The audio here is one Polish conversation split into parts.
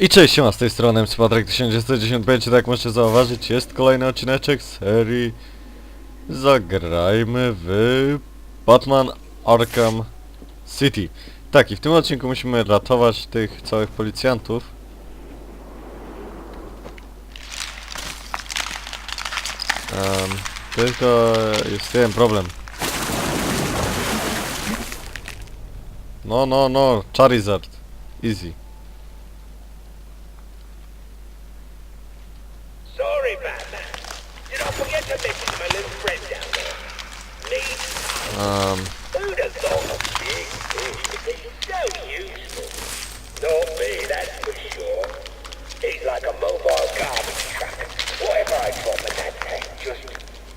I cześć, siema, z tej strony MC Patryk 1995, tak jak możecie zauważyć, jest kolejny odcineczek serii Zagrajmy w Batman Arkham City. Tak, i w tym odcinku musimy ratować tych całych policjantów. Em, tylko jest jeden problem. No, no, no, Charizard. Easy.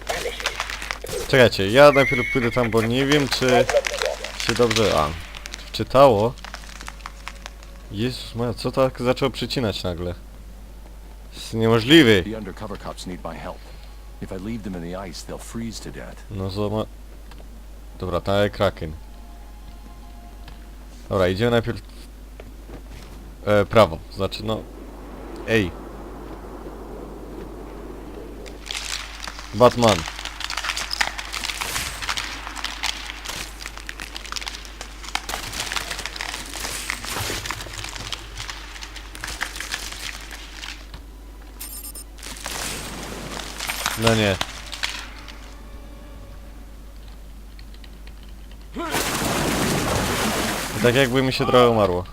Vanishes. czekajcie, ja najpierw pójdę tam, bo nie wiem czy się dobrze... A, czytało. Jezus moja, co tak zaczęło przycinać nagle? Jest niemożliwy. If I leave them in the ice, they'll freeze to death. No zoma... Dobra, tam jest Kraken. Dobra, idziemy najpierw... E, prawo, znaczy no... Ej. Batman. No nie. Tak jakby mi się trochę umarło.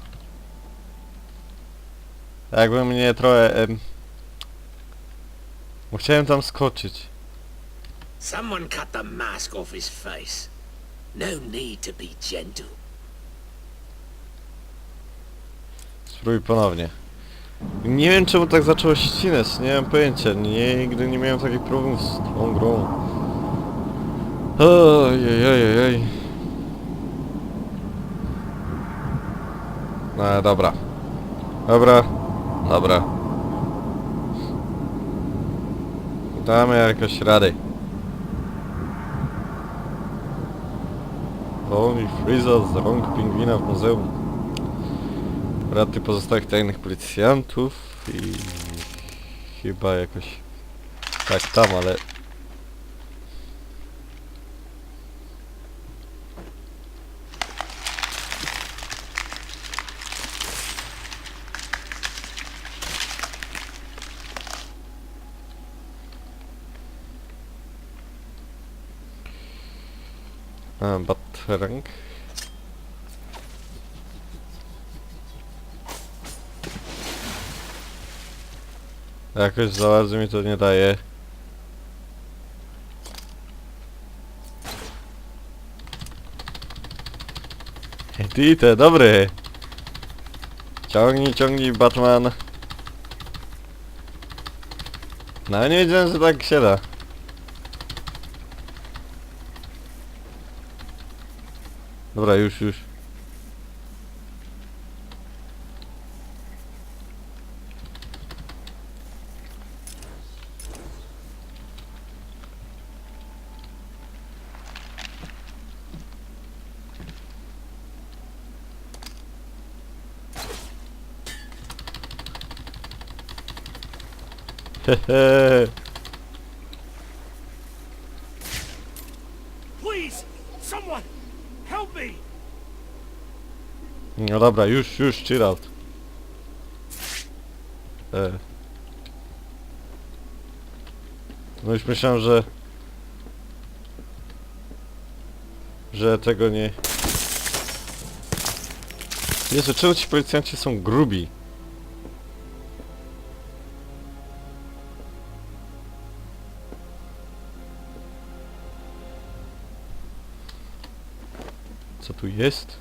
Tak Jakby mnie trochę... Em... Bo chciałem tam skoczyć. Someone cut the mask off his face. No need to be gentle. Spróbuj ponownie. Nie wiem czemu tak zaczęło ścinać, nie mam pojęcia. Nigdy nie miałem takich problemów z tą grą. Ojej, No dobra. Dobra. Dobra. Damy jakoś rady. Wolni Freeza z rąk pingwina w muzeum. Raty pozostałych tajnych policjantów i chyba jakoś tak tam, ale A. Jakoś za bardzo mi to nie daje. Ty, te dobry. Ciągnij, ciągnij, Batman. No nie wiedziałem, że tak się da. Dobra, już, już. Hehe. No dobra, już, już, chill out. E. No już myślałem, że... Że tego nie... Jezu, czemu ci policjanci są grubi? Tu jest?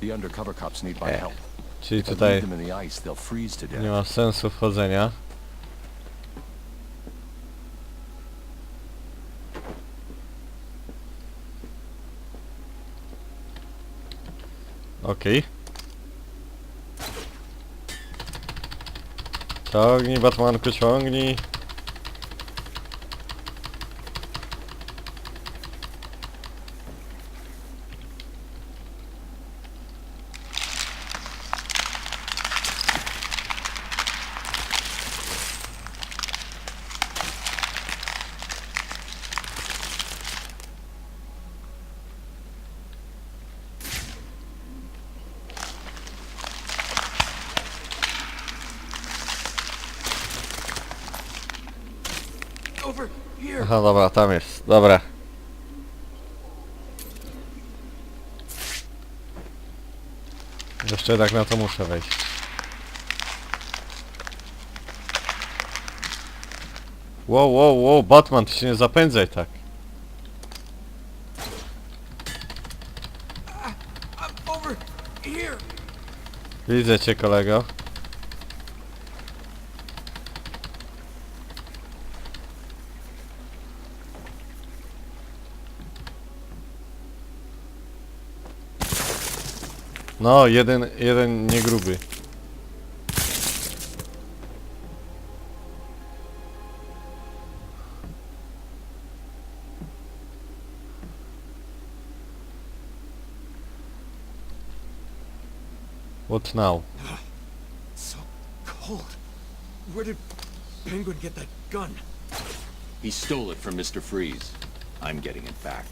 The undercover cops need my Eh, help. Czyli tutaj nie ma sensu wchodzenia. Okej. Ciągnij, Batmanku, ciągnij. Here. Aha, dobra, tam jest. Dobra. Jeszcze tak na to muszę wejść. Wow, wow, wow, Batman, ty się nie zapędzaj tak. Widzę cię, kolego. No, jeden, jeden nie gruby. What now? Ah, so cold. Where did Penguin get that gun? He stole it from Mr. Freeze. I'm getting it back.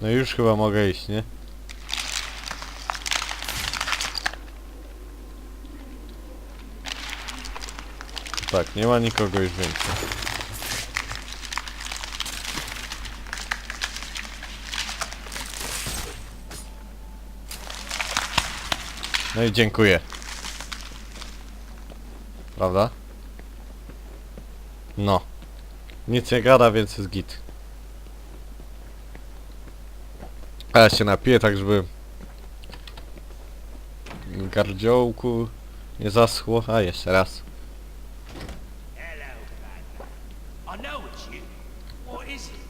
No już chyba mogę iść, nie? Tak, nie ma nikogo już więcej. No i dziękuję. Prawda? No. Nic nie gada, więc jest git. A ja się napiję tak, żeby gardziołku nie zaschło. A jeszcze raz. Hello, Batman. I know it's you. What is it?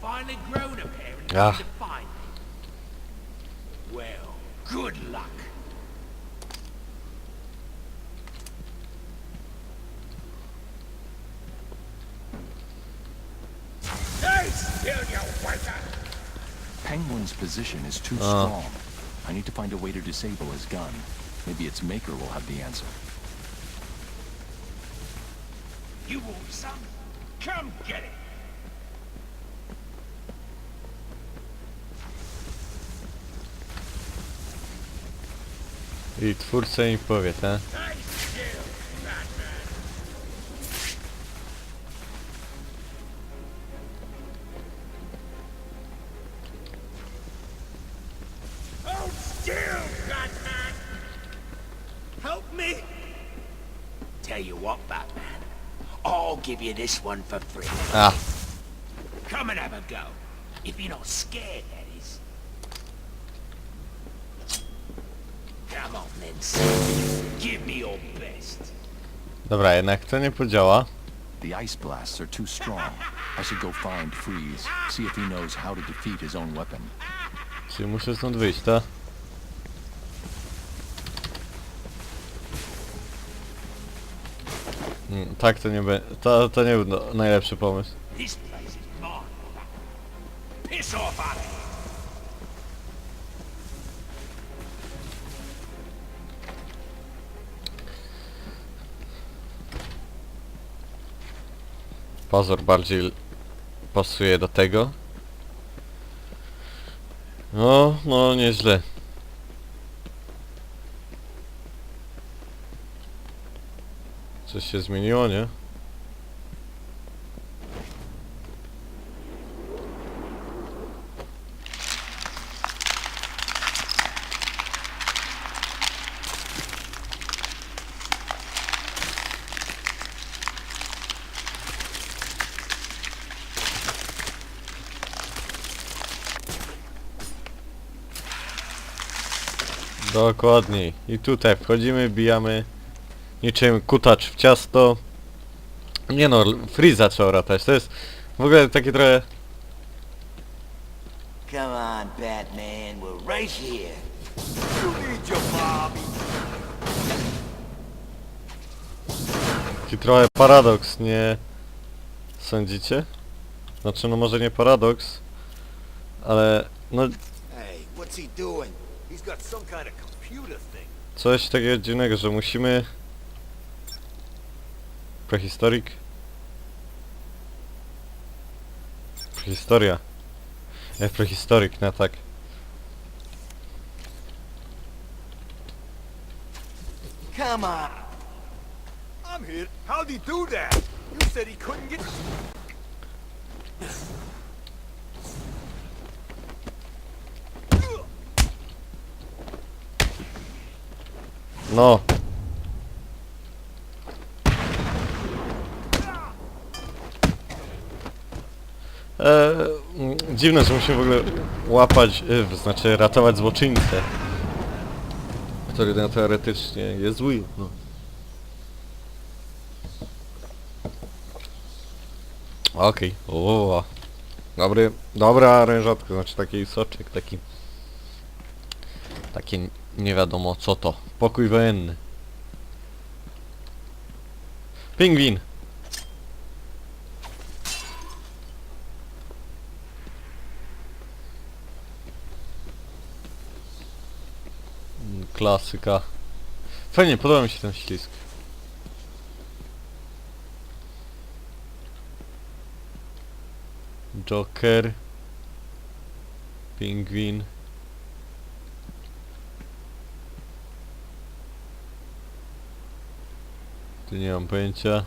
Finally grown a pair and Ah. come to find me. Well, good luck. Stay still, you waiter! Penguin's position is too Ah. strong. I need to find a way to disable his gun. Maybe its maker will have the answer. You want some? Come get it! I twórca mi powie, tak? This one for free. A, Come and have a go. If you're not scared, that is. Come on then, son. Give me your best. dobra, jednak to nie podziała. The ice blasts are too strong. I should go find Freeze, see if he knows how to defeat his own weapon. Czyli muszę stąd wyjść, tak? Mm, tak to nie będzie. To, to nie był no, najlepszy pomysł. This place is mine. Piss off, Alex. Pozor bardziej pasuje do tego. No, no nieźle. Coś się zmieniło, nie? Dokładniej. I tutaj wchodzimy, bijamy niczym kutacz w ciasto. Nie no, Freeze zaczął ratać. To jest w ogóle takie trochę... Come on, Batman, we're right here. You need your Bobby. Taki trochę paradoks, nie sądzicie? Znaczy, no może nie paradoks, ale no coś takiego dziwnego, że musimy... Prehistorik. Prehistoria. E, prehistorik, no tak. Come on. I'm here. How'd he do that? You said he couldn't get... No. Mm, dziwne, że musimy w ogóle łapać, y, znaczy ratować złoczyńcę. Który no, teoretycznie jest zły. No. Okej. Okay. Dobry, dobra rężatka, znaczy taki soczek, taki... Takie nie wiadomo co to. Pokój wojenny. Pingwin! Mm, Klasyka. Fajnie, podoba mi się ten ślisk. Joker. Pingwin. Tu nie mam pojęcia.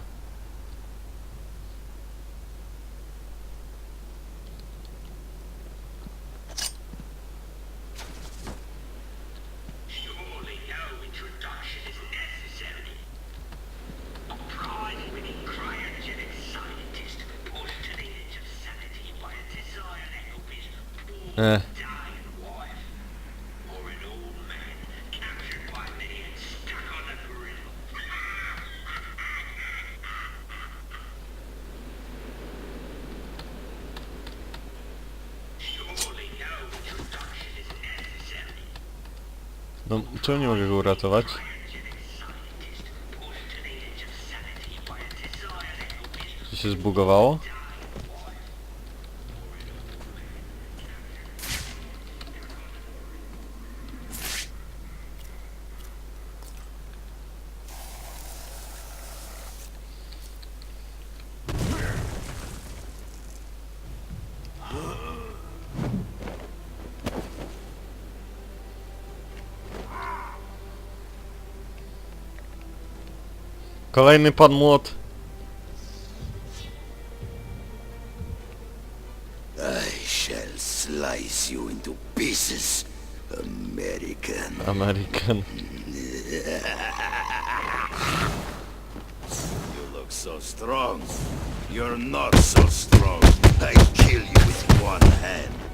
Sanity by a desire to help his Czy się zbugowało? Kolejny pan młot. I shall slice you into pieces, American. American. You look so strong. You're not so strong. I kill you with one hand.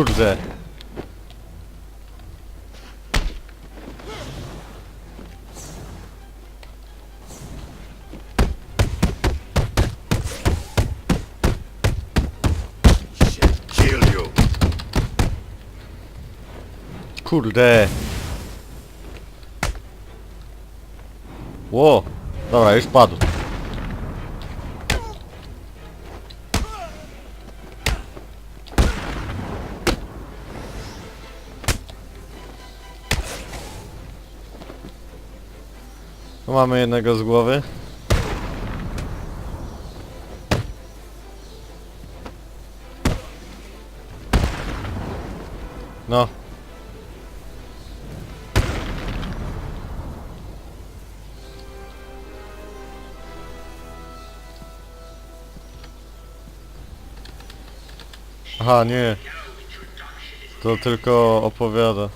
Kurde. Kurde. Ło. Dobra, już padł. Tu mamy jednego z głowy. No. Aha, nie. To tylko opowiada.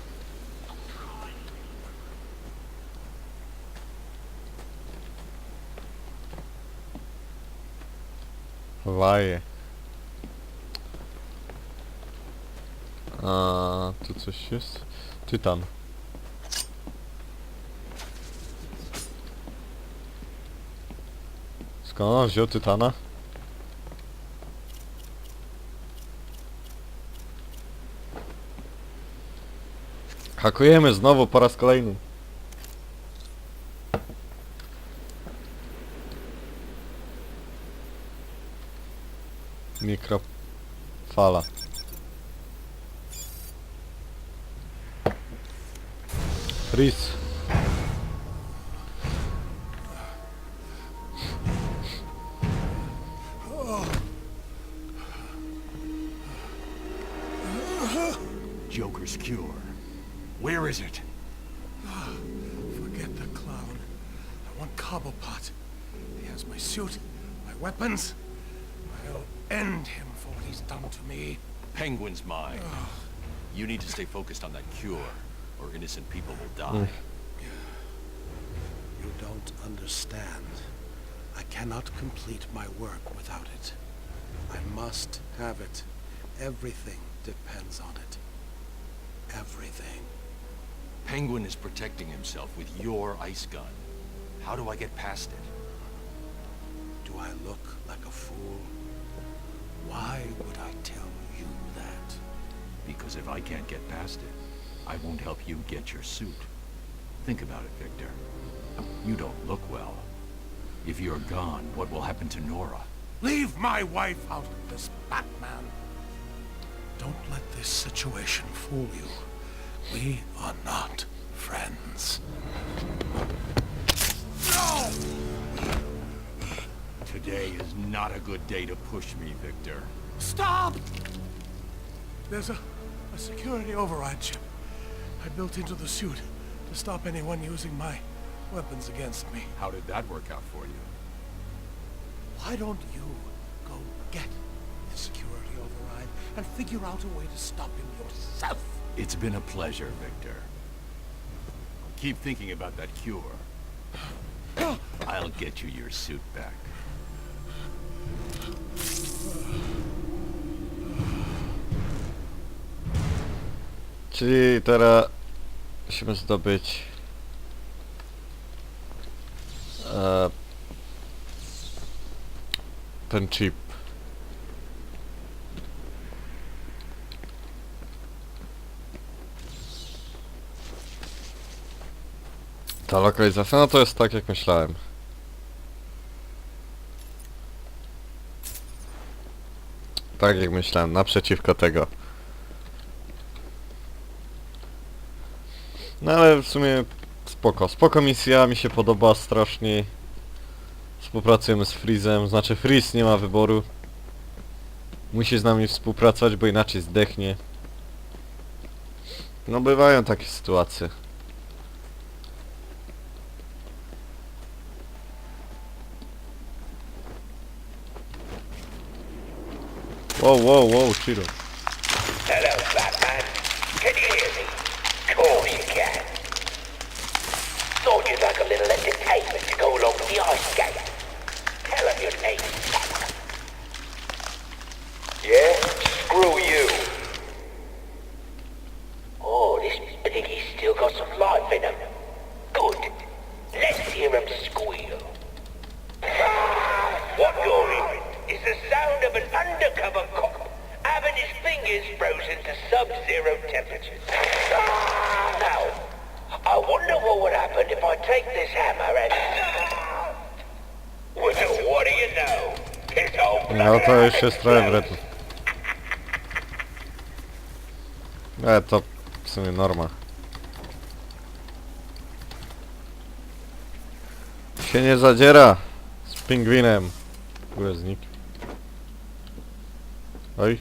Waje. A jest? Tytan. Skąd on wziął tytana? Hakujemy znowu po raz kolejny. Mikrofala. Рис. Joker's cure. Where is it? Forget the clown. I want Cobblepot. He has my suit, my weapons. I'll end him for what he's done to me. Penguin's mine. You need to stay focused on that cure or innocent people will die. Hmm. You don't understand. I cannot complete my work without it. I must have it. Everything depends on it. Everything. Penguin is protecting himself with your ice gun. How do I get past it? Do I look like a fool? Why would I tell you that? Because if I can't get past it, I won't help you get your suit. Think about it, Victor. Um, you don't look well. If you're gone, what will happen to Nora? Leave my wife out of this, Batman. Don't let this situation fool you. We are not friends. No! Today is not a good day to push me, Victor. Stop! There's a, a security override chip I built into the suit to stop anyone using my weapons against me. How did that work out for you? Why don't you go get the security override and figure out a way to stop him yourself? It's been a pleasure, Victor. Keep thinking about that cure. I'll get you your suit back. Czyli teraz musimy zdobyć e, ten chip. Ta lokalizacja, no to jest tak jak myślałem. Tak jak myślałem, naprzeciwko tego. No ale w sumie spoko. Spoko misja, mi się podoba strasznie. Współpracujemy z Freezem, znaczy Freeze nie ma wyboru. Musi z nami współpracować, bo inaczej zdechnie. No bywają takie sytuacje. Wow, wow, wow, chill. A little entertainment to go along with the ice skate. Tell 'em your name. Yeah? Screw you. To już jest trochę wredne. Ale to w sumie norma. Się nie zadziera z pingwinem. Ułeznik. Oj,